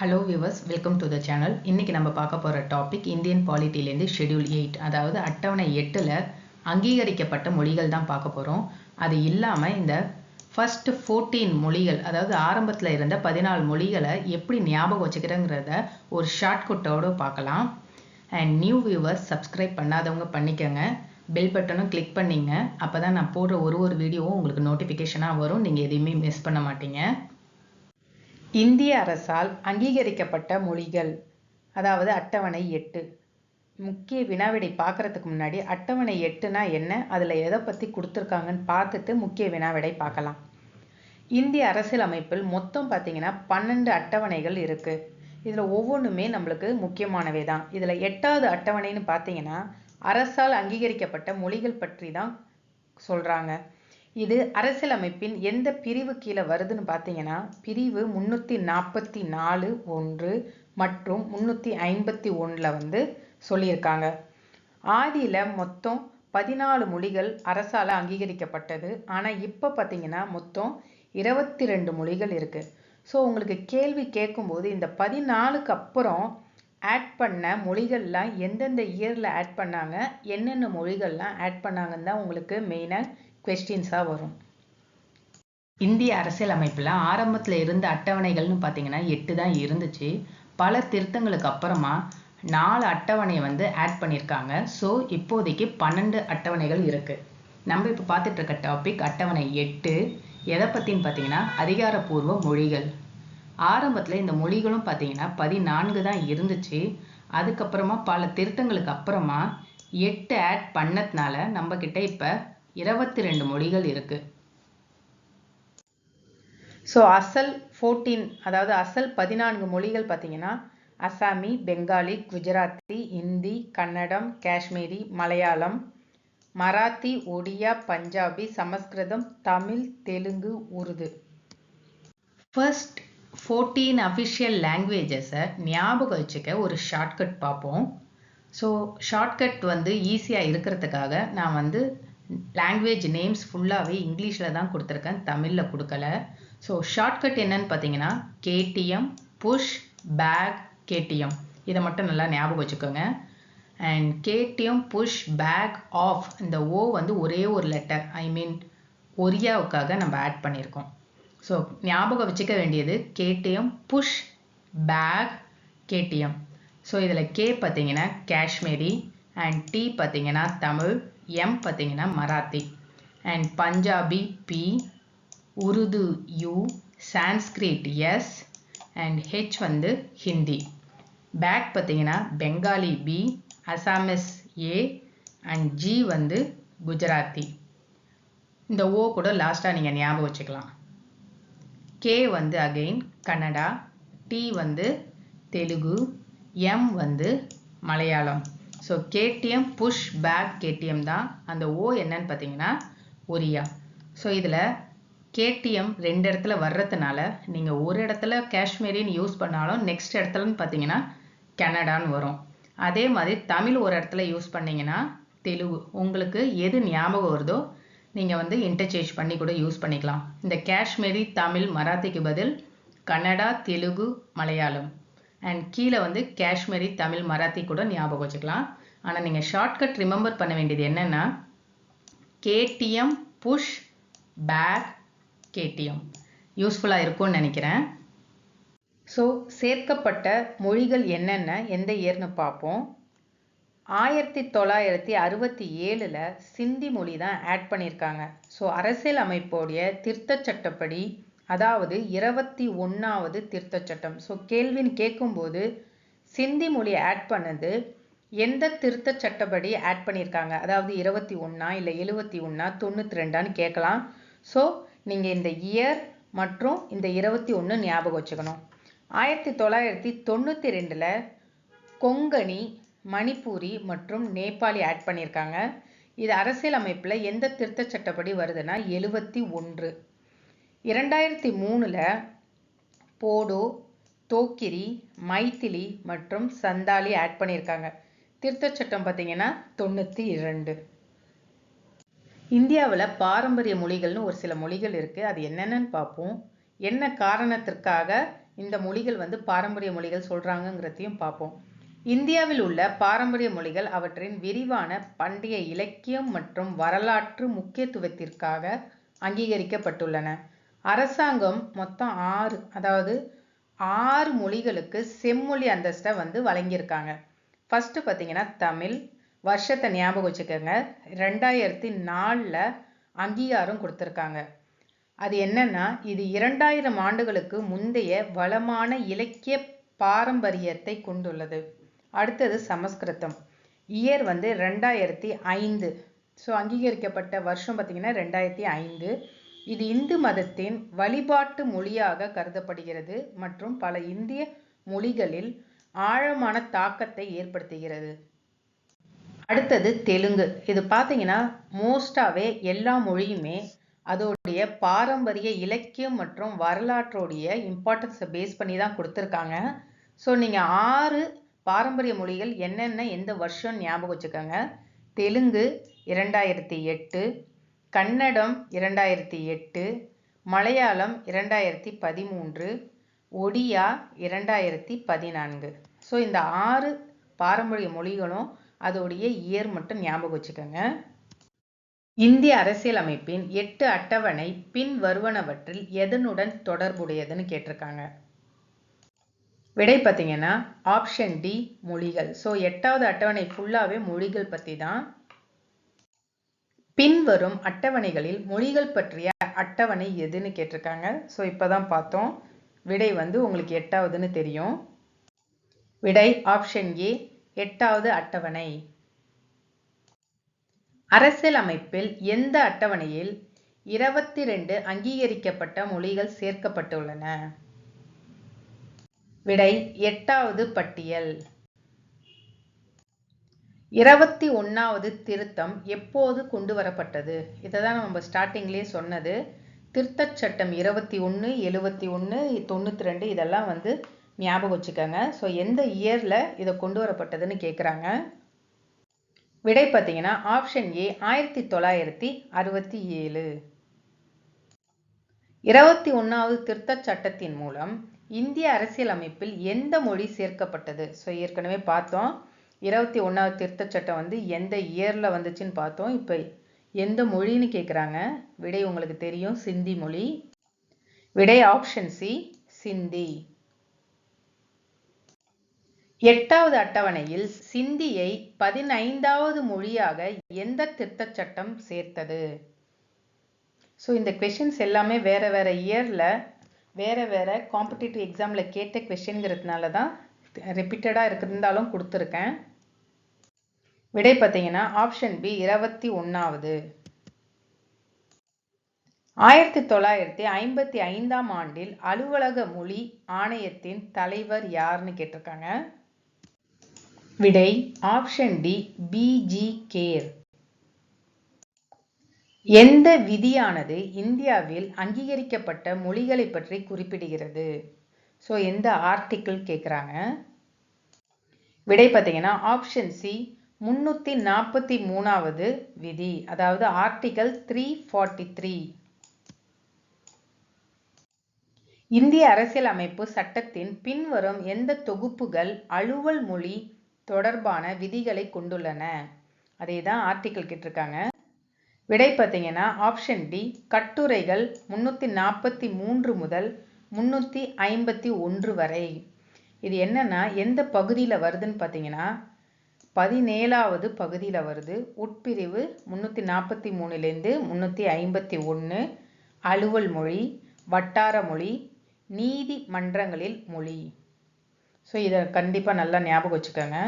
Hello viewers welcome to the channel இன்றைக்கி நம்ம பார்க்க போகிற டாபிக் இந்தியன் பாலிட்டிலேருந்து ஷெடியூல் எயிட் அதாவது அட்டவணை எட்டில் அங்கீகரிக்கப்பட்ட மொழிகள் தான் பார்க்க போகிறோம் அது இல்லாமல் இந்த ஃபர்ஸ்ட் ஃபோர்டீன் மொழிகள் அதாவது ஆரம்பத்தில் இருந்த பதினாலு மொழிகளை எப்படி ஞாபகம் வச்சுக்கிறேங்கிறத ஒரு ஷார்ட்கட்டோடு பார்க்கலாம். அண்ட் நியூ வியூவர்ஸ் சப்ஸ்கிரைப் பண்ணாதவங்க பண்ணிக்கோங்க. பெல் பட்டனும் கிளிக் பண்ணிங்க. அப்போ தான் நான் போடுற ஒரு ஒரு வீடியோவும் உங்களுக்கு நோட்டிஃபிகேஷனாக வரும். நீங்கள் எதையுமே மிஸ் பண்ண மாட்டீங்க. இந்திய அரசால் அங்கீகரிக்கப்பட்ட மொழிகள் அதாவது அட்டவணை எட்டு. முக்கிய வினாவிடை பார்க்கறதுக்கு முன்னாடி அட்டவணை எட்டுனா என்ன? அதில் எதை பற்றி கொடுத்துருக்காங்கன்னு பார்த்துட்டு முக்கிய வினாவிடை பார்க்கலாம். இந்திய அரசியலமைப்பில் மொத்தம் பார்த்திங்கன்னா பன்னெண்டு அட்டவணைகள் இருக்குது இதில் ஒவ்வொன்றுமே நம்மளுக்கு முக்கியமானவை தான். இதில் எட்டாவது அட்டவணைன்னு பார்த்தீங்கன்னா அரசால் அங்கீகரிக்கப்பட்ட மொழிகள் பற்றி தான் சொல்கிறாங்க இது அரசியலமைப்பின் எந்த பிரிவு கீழே வருதுன்னு பார்த்தீங்கன்னா பிரிவு முந்நூற்றி நாற்பத்தி நாலு ஒன்று மற்றும் முந்நூற்றி ஐம்பத்தி ஒன்றில் வந்து சொல்லியிருக்காங்க. ஆதியில் மொத்தம் பதினாலு மொழிகள் அரசால் அங்கீகரிக்கப்பட்டது. ஆனால் இப்போ பார்த்தீங்கன்னா மொத்தம் இருபத்தி ரெண்டு மொழிகள் இருக்குது ஸோ உங்களுக்கு கேள்வி கேட்கும்போது இந்த பதினாலுக்கு அப்புறம் ஆட் பண்ண மொழிகள்லாம் எந்தெந்த இயரில் ஆட் பண்ணாங்க என்னென்ன மொழிகள்லாம் ஆட் பண்ணாங்கன்னு தான் உங்களுக்கு மெயினாக கொஸ்டின்ஸாக வரும். இந்திய அரசியலமைப்பில் ஆரம்பத்தில் இருந்த அட்டவணைகள்னு பார்த்தீங்கன்னா எட்டு தான் இருந்துச்சு. பல திருத்தங்களுக்கு அப்புறமா நாலு அட்டவணையை வந்து ஆட் பண்ணியிருக்காங்க. ஸோ இப்போதைக்கு பன்னெண்டு அட்டவணைகள் இருக்குது நம்ம இப்போ பார்த்துட்டு இருக்க டாபிக் அட்டவணை எட்டு. எதை பற்றின்னு பார்த்தீங்கன்னா அதிகாரப்பூர்வ மொழிகள். ஆரம்பத்தில் இந்த மொழிகளும் பார்த்தீங்கன்னா பதினான்கு தான் இருந்துச்சு. அதுக்கப்புறமா பல திருத்தங்களுக்கு அப்புறமா எட்டு ஆட் பண்ணதுனால நம்மக்கிட்ட இப்போ இருபத்தி ரெண்டு மொழிகள் இருக்குது ஸோ அசல் ஃபோர்டீன் அதாவது அசல் பதினான்கு மொழிகள் பார்த்தீங்கன்னா Asami Bengali Gujarati Hindi Kannada Kashmiri Malayalam Marathi Odia Punjabi Sanskrit Tamil Telugu Urdu. First fourteen official லாங்குவேஜஸை ஞாபகம் வச்சுக்க ஒரு ஷார்ட்கட் பார்ப்போம். ஸோ ஷார்ட்கட் வந்து ஈஸியாக இருக்கிறதுக்காக நான் வந்து லாங்குவேஜ் நேம்ஸ் ஃபுல்லாகவே இங்கிலீஷில் தான் கொடுத்துருக்கேன். தமிழில் கொடுக்கல. ஸோ ஷார்ட்கட் என்னன்னு பார்த்தீங்கன்னா கேடிஎம் புஷ் பேக் கேடிஎம் இதை மட்டும் நல்லா ஞாபகம் வச்சுக்கோங்க. And KTM push back of இந்த ஓ வந்து ஒரே ஒரு லெட்டர் ஐ மீன் ஒரியாவுக்காக நம்ம ஆட் பண்ணியிருக்கோம். ஸோ ஞாபகம் வச்சுக்க வேண்டியது KTM push back KTM so இதில் கே பார்த்தீங்கன்னா காஷ்மீரி அண்ட் டி பார்த்தீங்கன்னா தமிழ். எம் பார்த்தீங்கன்னா Marathi. And Punjabi P Urdu U Sanskrit S and H வந்து ஹிந்தி பேக் பார்த்தீங்கன்னா Bengali B Assamese A and G வந்து குஜராத்தி இந்த ஓ கூட லாஸ்ட்டாக நீங்கள் ஞாபகம் வச்சுக்கலாம். கே வந்து அகெயின் கன்னடா டி வந்து தெலுங்கு எம் வந்து Malayalam so KTM push back KTM தான். அந்த ஓ என்னன்னு பார்த்தீங்கன்னா ஒரியா ஸோ இதில் கேடிஎம் ரெண்டு இடத்துல வர்றதுனால நீங்கள் ஒரு இடத்துல காஷ்மீரின்னு யூஸ் பண்ணாலும் நெக்ஸ்ட் இடத்துலன்னு பார்த்தீங்கன்னா கனடான்னு வரும். அதே மாதிரி தமிழ் ஒரு இடத்துல யூஸ் பண்ணிங்கன்னா தெலுங்கு உங்களுக்கு எது ஞாபகம் வருதோ நீங்கள் வந்து இன்டர்சேஞ்ச் பண்ணி கூட யூஸ் பண்ணிக்கலாம். இந்த காஷ்மீரி தமிழ் மராத்திக்கு பதில் கன்னடா தெலுங்கு மலையாளம். அண்ட் கீழே வந்து காஷ்மீரி தமிழ் மராத்தி கூட ஞாபகம் வச்சுக்கலாம். ஆனால் நீங்கள் ஷார்ட்கட் ரிமெம்பர் பண்ண வேண்டியது என்னென்னா கேடிஎம் புஷ் பேக் கேடிஎம் யூஸ்ஃபுல்லாக இருக்கும்னு நினைக்கிறேன். ஸோ சேர்க்கப்பட்ட மொழிகள் என்னென்ன எந்த இயர்னு பார்ப்போம். ஆயிரத்தி தொள்ளாயிரத்தி அறுபத்தி ஏழில் சிந்தி மொழி தான் ஆட் பண்ணியிருக்காங்க. ஸோ அரசியல் அமைப்போடைய திருத்த சட்டப்படி அதாவது இருபத்தி ஒன்றாவது திருத்த சட்டம் ஸோ கேள்வின்னு கேட்கும்போது சிந்தி மொழி ஆட் பண்ணது எந்த திருத்த சட்டப்படி ஆட் பண்ணியிருக்காங்க? அதாவது இருபத்தி ஒன்றா இல்லை எழுபத்தி ஒன்றா தொண்ணூற்றி ரெண்டான்னு கேட்கலாம். ஸோ நீங்கள் இந்த இயர் மற்றும் இந்த இருபத்தி ஒன்று ஞாபகம் வச்சுக்கணும். ஆயிரத்தி தொள்ளாயிரத்தி தொண்ணூற்றி ரெண்டில் கொங்கணி மணிப்பூரி மற்றும் நேபாளி ஆட் பண்ணியிருக்காங்க. இது அரசியலமைப்பில் எந்த திருத்த சட்டப்படி வருதுன்னா எழுபத்தி ஒன்று. இரண்டாயிரத்தி மூணில் போடோ தோக்கிரி மைத்திலி மற்றும் சந்தாலி ஆட் பண்ணியிருக்காங்க. திருத்தச் சட்டம் பார்த்தீங்கன்னா தொண்ணூற்றி இரண்டு. இந்தியாவில் பாரம்பரிய மொழிகள்னு ஒரு சில மொழிகள் இருக்குது அது என்னென்னு பார்ப்போம். என்ன காரணத்திற்காக இந்த மொழிகள் வந்து பாரம்பரிய மொழிகள் சொல்கிறாங்கங்கிறதையும் பார்ப்போம். இந்தியாவில் உள்ள பாரம்பரிய மொழிகள் அவற்றின் விரிவான பண்டைய இலக்கியம் மற்றும் வரலாற்று முக்கியத்துவத்திற்காக அங்கீகரிக்கப்பட்டுள்ளன. அரசாங்கம் மொத்தம் ஆறு அதாவது ஆறு மொழிகளுக்கு செம்மொழி அந்தஸ்தை வந்து வழங்கியிருக்காங்க. ஃபஸ்ட்டு பார்த்தீங்கன்னா தமிழ் வருஷத்தை ஞாபகம் வச்சுக்கோங்க ரெண்டாயிரத்தி நாலில் அங்கீகாரம் கொடுத்துருக்காங்க. அது என்னன்னா இது இரண்டாயிரம் ஆண்டுகளுக்கு முந்தைய வளமான இலக்கிய பாரம்பரியத்தை கொண்டுள்ளது. அடுத்தது சமஸ்கிருதம். இயர் வந்து ரெண்டாயிரத்தி ஐந்து. ஸோ அங்கீகரிக்கப்பட்ட வருஷம் பார்த்தீங்கன்னா ரெண்டாயிரத்தி ஐந்து. இது இந்து மதத்தின் வழிபாட்டு மொழியாக கருதப்படுகிறது மற்றும் பல இந்திய மொழிகளில் ஆழமான தாக்கத்தை ஏற்படுத்துகிறது. அடுத்தது தெலுங்கு. இது பார்த்தீங்கன்னா மோஸ்டாகவே எல்லா மொழியுமே அதோடைய பாரம்பரிய இலக்கியம் மற்றும் வரலாற்றோடைய இம்பார்ட்டன்ஸை பேஸ் பண்ணி தான் கொடுத்துருக்காங்க. ஸோ நீங்கள் ஆறு பாரம்பரிய மொழிகள் என்னென்ன எந்த வருஷம் ஞாபகம் வச்சுக்கோங்க. தெலுங்கு இரண்டாயிரத்தி எட்டு கன்னடம் இரண்டாயிரத்தி எட்டு மலையாளம் இரண்டாயிரத்தி பதிமூன்று ஒடியா இரண்டாயிரத்தி பதினான்கு. ஸோ இந்த ஆறு பாரம்பரிய மொழிகளும் அதோடைய இயர் மட்டும் ஞாபகம் வச்சுக்கோங்க. இந்திய அரசியலமைப்பின் எட்டு அட்டவணை பின் வருவனவற்றில் எதனுடன் தொடர்புடையதுன்னு கேட்டிருக்காங்க. விடை பார்த்தீங்கன்னா ஆப்ஷன் டி மொழிகள். ஸோ எட்டாவது அட்டவணை ஃபுல்லாகவே மொழிகள் பற்றி தான் பின்வரும் அட்டவணைகளில் மொழிகள் பற்றிய அட்டவணை எதுன்னு கேட்டிருக்காங்க. ஸோ இப்போ தான் பார்த்தோம். விடை வந்து உங்களுக்கு எட்டாவதுன்னு தெரியும். விடை ஆப்ஷன் ஏ எட்டாவது அட்டவணை. அரசியலமைப்பில் எந்த அட்டவணையில் இருபத்தி ரெண்டு அங்கீகரிக்கப்பட்ட மொழிகள் சேர்க்கப்பட்டுள்ளன? விடை எட்டாவது பட்டியல். இருபத்தி ஒன்றாவது திருத்தம் எப்போது கொண்டு வரப்பட்டது இதை தான் நம்ம ஸ்டார்டிங்லேயே சொன்னது. திருத்தச் சட்டம் இருபத்தி ஒன்று எழுபத்தி ஒன்று தொண்ணூற்றி ரெண்டு இதெல்லாம் வந்து ஞாபகம் வச்சுக்கோங்க. ஸோ எந்த இயரில் இதை கொண்டு வரப்பட்டதுன்னு கேட்குறாங்க விடை பார்த்தீங்கன்னா ஆப்ஷன் ஏ ஆயிரத்தி தொள்ளாயிரத்தி அறுபத்தி ஏழு. இருபத்தி ஒன்றாவது திருத்தச் சட்டத்தின் மூலம் இந்திய அரசியலமைப்பில் எந்த மொழி சேர்க்கப்பட்டது? ஸோ ஏற்கனவே பார்த்தோம். இருபத்தி ஒன்றாவது திருத்தச் சட்டம் வந்து எந்த இயரில் வந்துச்சுன்னு பார்த்தோம். இப்போ எந்த மொழின்னு கேட்குறாங்க விடை உங்களுக்கு தெரியும். சிந்தி மொழி. விடை ஆப்ஷன் சி சிந்தி. எட்டாவது அட்டவணையில் சிந்தியை பதினைந்தாவது மொழியாக எந்த திருத்தச் சட்டம் சேர்த்தது? ஸோ இந்த கொஷின்ஸ் எல்லாமே வேறு வேறு இயரில் வேற வேற காம்படிட்டிவ் எக்ஸாமில் கேட்ட கொஷின்கிறதுனால தான் ரிப்பீட்டடாக இருந்தாலும் கொடுத்துருக்கேன். விடை பார்த்தீங்கன்னா ஆப்ஷன் பி இருபத்தி ஒன்றாவது ஆயிரத்தி தொள்ளாயிரத்தி ஐம்பத்தி ஐந்தாம் ஆண்டில் அலுவலக மொழி ஆணையத்தின் தலைவர் யாருன்னு கேட்டிருக்காங்க? விடை ஆப்ஷன் டி பிஜி கேர் எந்த விதியானது இந்தியாவில் அங்கீகரிக்கப்பட்ட மொழிகளை பற்றி குறிப்பிடுகிறது? ஸோ எந்த ஆர்டிக்கிள் கேட்குறாங்க விடை பார்த்தீங்கன்னா ஆப்ஷன் சி முன்னூற்றி நாற்பத்தி மூணாவது விதி அதாவது ஆர்டிகல் த்ரீ ஃபார்ட்டி த்ரீ இந்திய அரசியலமைப்பு சட்டத்தின் பின்வரும் எந்த தொகுப்புகள் அலுவல் மொழி தொடர்பான விதிகளை கொண்டுள்ளன? அதே தான் ஆர்டிக்கல் கேட்டிருக்காங்க. விடை பார்த்தீங்கன்னா ஆப்ஷன் டி கட்டுரைகள் முன்னூற்றி நாற்பத்தி மூன்று முதல் முன்னூற்றி ஐம்பத்தி ஒன்று வரை. இது என்னன்னா எந்த பகுதியில் வருதுன்னு பார்த்தீங்கன்னா பதினேழாவது பகுதியில் வருது. உட்பிரிவு முந்நூற்றி நாற்பத்தி மூணுலேருந்து முந்நூற்றி ஐம்பத்தி ஒன்று அலுவல் மொழி வட்டார மொழி நீதி மன்றங்களில் மொழி. ஸோ இதை கண்டிப்பாக நல்லா ஞாபகம் வச்சுக்கோங்க.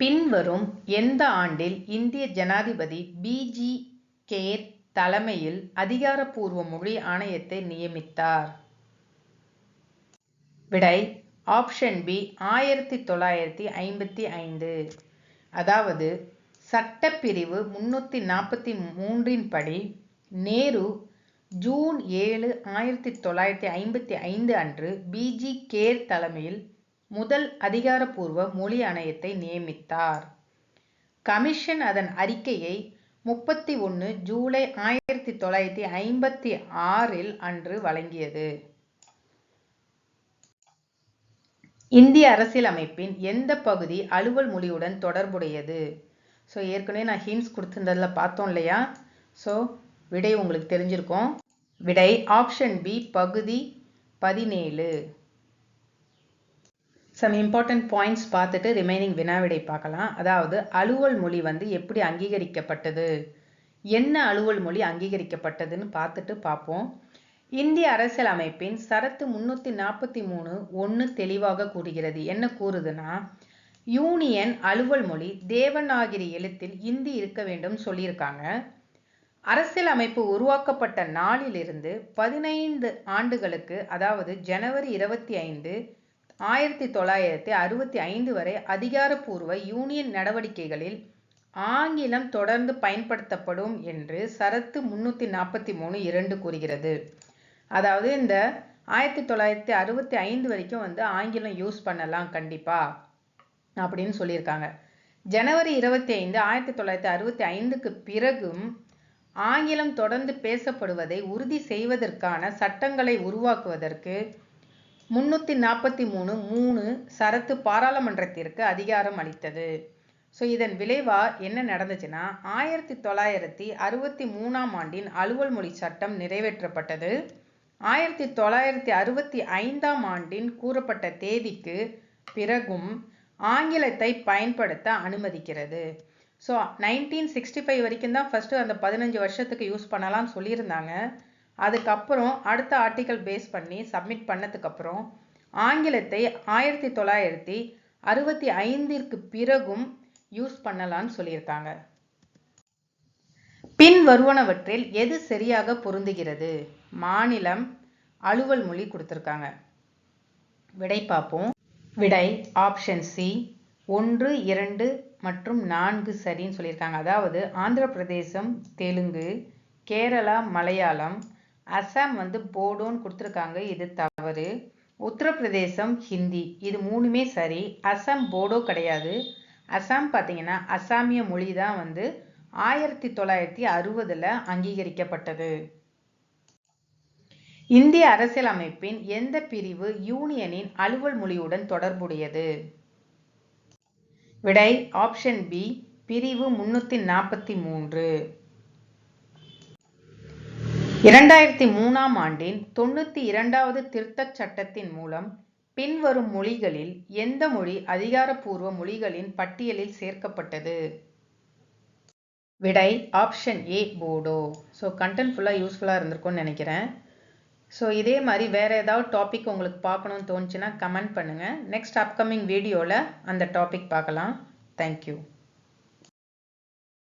பின்வரும் எந்த ஆண்டில் இந்திய ஜனாதிபதி பிஜி கேர் தலைமையில் அதிகாரப்பூர்வ மொழி ஆணையத்தை நியமித்தார்? விடை ஆப்ஷன் பி ஆயிரத்தி தொள்ளாயிரத்தி ஐம்பத்தி ஐந்து. அதாவது சட்டப்பிரிவு முன்னூற்றி நாற்பத்தி மூன்றின் படி நேரு ஜூன் ஏழு ஆயிரத்தி தொள்ளாயிரத்தி ஐம்பத்தி ஐந்து அன்று பிஜி கேர் தலைமையில் முதல் அதிகாரப்பூர்வ மொழி ஆணையத்தை நியமித்தார். கமிஷன் அதன் அறிக்கையை முப்பத்தி ஒன்று ஜூலை ஆயிரத்தி தொள்ளாயிரத்தி ஐம்பத்தி ஆறில் அன்று வழங்கியது. இந்திய அரசியலமைப்பின் எந்த பகுதி அலுவல் மொழியுடன் தொடர்புடையது? ஸோ ஏற்கனவே நான் ஹிண்ட்ஸ் கொடுத்துருந்ததில் பார்த்தோம் இல்லையா? ஸோ விடை உங்களுக்கு தெரிஞ்சிருக்கும். விடை ஆப்ஷன் பி பகுதி பதினேழு. சம் இம்பார்ட்டன்ட் பாயிண்ட்ஸ் பார்த்துட்டு ரிமைனிங் வினாவிடை பார்க்கலாம். அதாவது அலுவல் மொழி வந்து எப்படி அங்கீகரிக்கப்பட்டது? என்ன அலுவல் மொழி அங்கீகரிக்கப்பட்டதுன்னு பார்த்துட்டு பார்ப்போம். இந்திய அரசியலமைப்பின் சரத்து முன்னூற்றி நாற்பத்தி மூணு ஒன்று தெளிவாக கூறுகிறது. என்ன கூறுதுன்னா யூனியன் அலுவல் மொழி தேவநாகிரி எழுத்தில் இந்தி இருக்க வேண்டும் சொல்லியிருக்காங்க. அரசியல் அமைப்பு உருவாக்கப்பட்ட நாளிலிருந்து பதினைந்து ஆண்டுகளுக்கு அதாவது ஜனவரி இருபத்தி ஐந்து ஆயிரத்தி தொள்ளாயிரத்தி அறுபத்தி ஐந்து வரை அதிகாரப்பூர்வ யூனியன் நடவடிக்கைகளில் ஆங்கிலம் தொடர்ந்து பயன்படுத்தப்படும் என்று சரத்து முன்னூற்றி நாற்பத்தி மூணு இரண்டு கூறுகிறது. அதாவது இந்த ஆயிரத்தி தொள்ளாயிரத்தி அறுபத்தி ஐந்து வரைக்கும் வந்து ஆங்கிலம் யூஸ் பண்ணலாம் கண்டிப்பாக அப்படின்னு சொல்லியிருக்காங்க. ஜனவரி இருபத்தி ஐந்து ஆயிரத்தி தொள்ளாயிரத்தி அறுபத்தி ஐந்துக்கு பிறகும் ஆங்கிலம் தொடர்ந்து பேசப்படுவதை உறுதி செய்வதற்கான சட்டங்களை உருவாக்குவதற்கு முன்னூற்றி நாற்பத்தி மூணு மூணு சரத்து பாராளுமன்றத்திற்கு அதிகாரம் அளித்தது. ஸோ இதன் விளைவாக என்ன நடந்துச்சுன்னா ஆயிரத்தி தொள்ளாயிரத்தி அறுபத்தி மூணாம் ஆண்டின் அலுவல் மொழி சட்டம் நிறைவேற்றப்பட்டது. ஆயிரத்தி தொள்ளாயிரத்தி அறுபத்தி ஐந்தாம் ஆண்டின் கூறப்பட்ட தேதிக்கு பிறகும் ஆங்கிலத்தை பயன்படுத்த அனுமதிக்கிறது. ஸோ நைன்டீன் சிக்ஸ்டி ஃபைவ் வரைக்கும் தான் ஃபஸ்ட்டு அந்த பதினஞ்சு வருஷத்துக்கு யூஸ் பண்ணலாம்னு சொல்லியிருந்தாங்க. அதுக்கப்புறம் அடுத்த ஆர்டிக்கல் பேஸ் பண்ணி சப்மிட் பண்ணதுக்கப்புறம் ஆங்கிலத்தை ஆயிரத்தி தொள்ளாயிரத்தி அறுபத்தி ஐந்திற்கு பிறகும் யூஸ் பண்ணலான்னு சொல்லியிருக்காங்க. பின் வருவனவற்றில் எது சரியாக பொருந்துகிறது? மாநிலம் அலுவல் மொழி கொடுத்துருக்காங்க. விடை பார்ப்போம். விடை ஆப்ஷன் சி ஒன்று இரண்டு மற்றும் நான்கு சரின்னு சொல்லியிருக்காங்க. அதாவது ஆந்திர பிரதேசம் தெலுங்கு கேரளா மலையாளம் அசாம் வந்து போடோன்னு கொடுத்துருக்காங்க. இது தவறு. உத்தரப்பிரதேசம் ஹிந்தி. இது மூணுமே சரி. அசாம் போடோ கிடையாது. அசாம் பார்த்தீங்கன்னா அசாமிய மொழி தான் வந்து ஆயிரத்தி தொள்ளாயிரத்தி அறுபதில் அங்கீகரிக்கப்பட்டது. இந்திய அரசியலமைப்பின் எந்த பிரிவு யூனியனின் அலுவல் மொழியுடன் தொடர்புடையது? விடை ஆப்ஷன் பி பிரிவு முன்னூற்றி நாற்பத்தி மூன்று இரண்டாயிரத்தி மூணாம் ஆண்டின் தொண்ணூற்றி இரண்டாவது திருத்தச் சட்டத்தின் மூலம் பின்வரும் மொழிகளில் எந்த மொழி அதிகாரப்பூர்வ மொழிகளின் பட்டியலில் சேர்க்கப்பட்டது? விடை option A Bodo. So content ஃபுல்லாக யூஸ்ஃபுல்லாக இருந்திருக்கும்னு நினைக்கிறேன். ஸோ இதே மாதிரி வேறு ஏதாவது டாபிக் உங்களுக்கு பார்க்கணும்னு தோணுச்சுன்னா கமெண்ட் பண்ணுங்கள் நெக்ஸ்ட் அப்கமிங் வீடியோவில் அந்த டாபிக் பார்க்கலாம். தேங்க்யூ